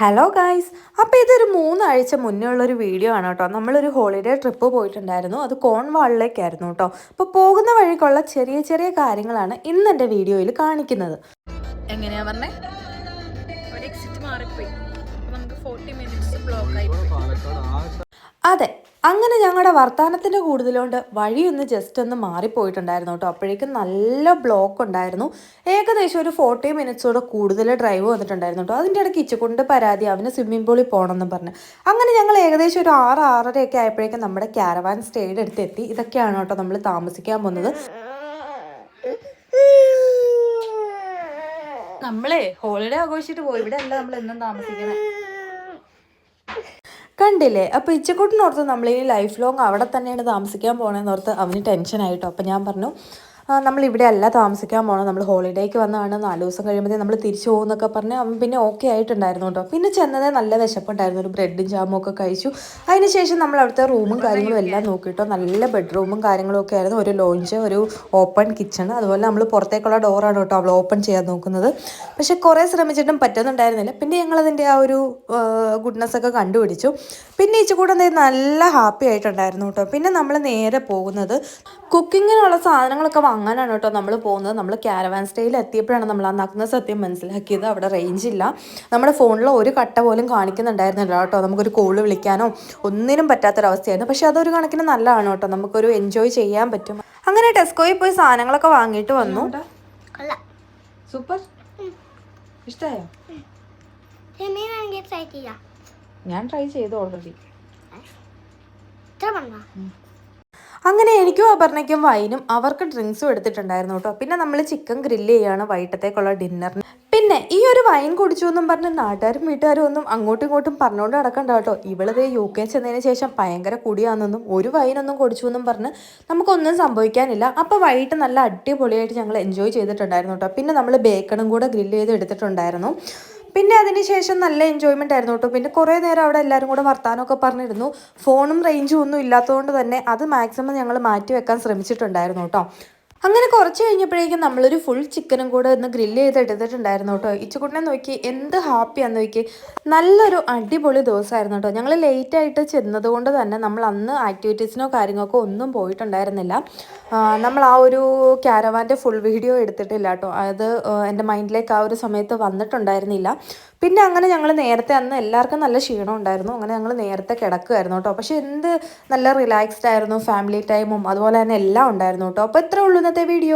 Hello guys അപ്പോൾ ഇതൊരു മൂന്നാഴ്ച മുന്നേ ഉള്ളൊരു വീഡിയോ ആണ് കേട്ടോ. നമ്മളൊരു ഹോളിഡേ ട്രിപ്പ് പോയിട്ടുണ്ടായിരുന്നു. അത് കോൺവാളിലേക്കായിരുന്നു കേട്ടോ. അപ്പോൾ പോകുന്ന വഴിക്കുള്ള ചെറിയ ചെറിയ കാര്യങ്ങളാണ് ഇന്ന് എന്റെ വീഡിയോയിൽ കാണിക്കുന്നത്. എങ്ങനെയാ പറഞ്ഞേ? ഒരു എക്സിറ്റ് മാറിപ്പോയി. നമുക്ക് ഫോർട്ടി മിനിറ്റ്സ് ബ്ലോക്ക് ആയി അതെ. അങ്ങനെ ഞങ്ങളുടെ വർത്തമാനത്തിന്റെ കൂടുതലുകൊണ്ട് വഴിയൊന്ന് ജസ്റ്റ് ഒന്ന് മാറിപ്പോയിട്ടുണ്ടായിരുന്നു കേട്ടോ അപ്പോഴേക്കും നല്ല ബ്ലോക്ക് ഉണ്ടായിരുന്നു. ഏകദേശം ഒരു ഫോർട്ടി മിനിറ്റ്സോടെ കൂടുതൽ ഡ്രൈവ് വന്നിട്ടുണ്ടായിരുന്നു കേട്ടോ അതിന്റെ ഇടയ്ക്ക് ഇച്ചുകൊണ്ട് പരാതി അവന് സ്വിമ്മിംഗ് പൂളിൽ പോകണമെന്ന് പറഞ്ഞു. അങ്ങനെ ഞങ്ങൾ ഏകദേശം ഒരു ആറ് ആറരയൊക്കെ ആയപ്പോഴേക്കും നമ്മുടെ ക്യാരവാൻ സ്റ്റേയുടെ അടുത്ത് എത്തി ഇതൊക്കെയാണ് കേട്ടോ നമ്മൾ താമസിക്കാൻ പോകുന്നത്. നമ്മളെ ഹോളിഡേ ആഘോഷിച്ചിട്ട് പോയി. ഇവിടെ അല്ല നമ്മൾ എന്നും താമസിക്കണേ. കണ്ടില്ലേ? അപ്പോൾ ഇച്ചക്കൂട്ടിനോർത്ത് നമ്മൾ ഈ ലൈഫ് ലോങ് അവിടെ തന്നെയാണ് താമസിക്കാൻ പോകണമെന്നോർത്ത് അവന് ടെൻഷനായിട്ടോ അപ്പോൾ ഞാൻ പറഞ്ഞു "ആ, നമ്മൾ ഇവിടെ അല്ല താമസിക്കാൻ പോകണം നമ്മൾ ഹോളിഡേക്ക് വന്നതാണ്. നാല് ദിവസം കഴിയുമ്പോഴത്തേക്ക് നമ്മൾ തിരിച്ചു പോകുമെന്നൊക്കെ പറഞ്ഞ് അവൻ പിന്നെ ഓക്കെ ആയിട്ടുണ്ടായിരുന്നു കേട്ടോ. പിന്നെ ചെന്നതേ നല്ല വിശപ്പുണ്ടായിരുന്നു. ഒരു ബ്രെഡും ജാമും ഒക്കെ കഴിച്ചു. അതിനുശേഷം നമ്മൾ അവിടുത്തെ റൂമും കാര്യങ്ങളും എല്ലാം നോക്കിയിട്ടോ നല്ല ബെഡ്റൂമും കാര്യങ്ങളും ഒക്കെ ആയിരുന്നു. ഒരു ലോഞ്ച് ഒരു ഓപ്പൺ കിച്ചൺ അതുപോലെ നമ്മൾ പുറത്തേക്കുള്ള ഡോറാണ് കേട്ടോ അവൾ ഓപ്പൺ ചെയ്യാൻ നോക്കുന്നത്. പക്ഷെ കുറേ ശ്രമിച്ചിട്ടും പറ്റുന്നുണ്ടായിരുന്നില്ല. പിന്നെ ഞങ്ങളതിന്റെ ആ ഒരു ഗുഡ്നെസ് ഒക്കെ കണ്ടുപിടിച്ചു. പിന്നെ ഇച്ചു കൂടെ നല്ല ഹാപ്പി ആയിട്ടുണ്ടായിരുന്നു കേട്ടോ. പിന്നെ നമ്മൾ നേരെ പോകുന്നത് കുക്കിങ്ങിനുള്ള സാധനങ്ങളൊക്കെ വാങ്ങാനാണ് കേട്ടോ നമ്മൾ പോകുന്നത്. നമ്മൾ ക്യാരവാൻ സ്റ്റേയിൽ എത്തിയപ്പോഴാണ് നമ്മൾ ആ നഗ്ന സത്യം മനസ്സിലാക്കിയത്. അവിടെ റേഞ്ച് ഇല്ല. നമ്മുടെ ഫോണിൽ ഒരു കട്ട പോലും കാണിക്കുന്നുണ്ടായിരുന്നില്ല കേട്ടോ. നമുക്കൊരു കോൾ വിളിക്കാനോ ഒന്നിനും പറ്റാത്തൊരവസ്ഥയായിരുന്നു. പക്ഷെ അതൊരു കണക്കിന് നല്ലതാണ് കേട്ടോ. നമുക്കൊരു എൻജോയ് ചെയ്യാൻ പറ്റും. അങ്ങനെ ടെസ്കോയിൽ പോയി സാധനങ്ങളൊക്കെ വാങ്ങിയിട്ട് വന്നു. സൂപ്പർ. ഇഷ്ടമായോ ഞാൻ ട്രൈ ചെയ്തു ഓൾറെഡി അങ്ങനെ എനിക്കും അപർണയ്ക്കും വൈനും അവർക്ക് ഡ്രിങ്ക്സും എടുത്തിട്ടുണ്ടായിരുന്നു കേട്ടോ. പിന്നെ നമ്മൾ ചിക്കൻ ഗ്രില്ല് ചെയ്യാണ് വൈകിട്ടത്തേക്കുള്ള ഡിന്നറിന് പിന്നെ ഈ ഒരു വൈൻ കുടിച്ചു എന്നും പറഞ്ഞ് നാട്ടുകാരും വീട്ടുകാരും ഒന്നും അങ്ങോട്ടും ഇങ്ങോട്ടും പറഞ്ഞുകൊണ്ട് നടക്കണ്ട കേട്ടോ. ഇവളത് യു കെ ചെന്നതിന് ശേഷം ഭയങ്കര കുടിയാണെന്നും ഒരു വൈനൊന്നും കുടിച്ചു എന്നും പറഞ്ഞ് നമുക്കൊന്നും സംഭവിക്കാനില്ല. അപ്പോൾ വൈകിട്ട് നല്ല അടിപൊളിയായിട്ട് ഞങ്ങൾ എൻജോയ് ചെയ്തിട്ടുണ്ടായിരുന്നു കേട്ടോ. പിന്നെ നമ്മൾ ബേക്കണും കൂടെ ഗ്രില്ല് ചെയ്ത് എടുത്തിട്ടുണ്ടായിരുന്നു. പിന്നെ അതിനുശേഷം നല്ല എൻജോയ്മെന്റ് ആയിരുന്നു കേട്ടോ. പിന്നെ കുറേ നേരം അവിടെ എല്ലാവരും കൂടെ വർത്താനമൊക്കെ പറഞ്ഞിരുന്നു. ഫോണും റേഞ്ചും ഒന്നും ഇല്ലാത്തതുകൊണ്ട് തന്നെ അത് മാക്സിമം ഞങ്ങൾ മാറ്റി വെക്കാൻ ശ്രമിച്ചിട്ടുണ്ടായിരുന്നു കേട്ടോ. അങ്ങനെ കുറച്ച് കഴിഞ്ഞപ്പോഴേക്കും നമ്മളൊരു ഫുൾ ചിക്കനും കൂടെ ഒന്ന് ഗ്രില്ല് ചെയ്ത് എടുത്തിട്ടുണ്ടായിരുന്നു കേട്ടോ. ഇച്ചുകുട്ടിനെ നോക്കി എന്ത് ഹാപ്പിയാന്ന് നോക്കി. നല്ലൊരു അടിപൊളി ദിവസമായിരുന്നു കേട്ടോ. ഞങ്ങൾ ലേറ്റ് ആയിട്ട് ചെന്നതുകൊണ്ട് തന്നെ നമ്മൾ അന്ന് ആക്ടിവിറ്റീസിനോ കാര്യങ്ങൾക്കോ ഒന്നും പോയിട്ടുണ്ടായിരുന്നില്ല. നമ്മൾ ആ ഒരു ക്യാരവാന്റെ ഫുൾ വീഡിയോ എടുത്തിട്ടില്ല കേട്ടോ. അത് എന്റെ മൈൻഡിലേക്ക് ആ ഒരു സമയത്ത് വന്നിട്ടുണ്ടായിരുന്നില്ല. പിന്നെ അങ്ങനെ ഞങ്ങൾ നേരത്തെ അന്ന് എല്ലാവർക്കും നല്ല ക്ഷീണം ഉണ്ടായിരുന്നു. അങ്ങനെ ഞങ്ങൾ നേരത്തെ കിടക്കുമായിരുന്നു കേട്ടോ. പക്ഷേ എന്ത് നല്ല റിലാക്സ്ഡ് ആയിരുന്നു ഫാമിലി ടൈമും അതുപോലെ തന്നെ എല്ലാം ഉണ്ടായിരുന്നു കേട്ടോ. അപ്പോൾ ഇത്രേ ഉള്ളൂ ഇന്നത്തെ വീഡിയോ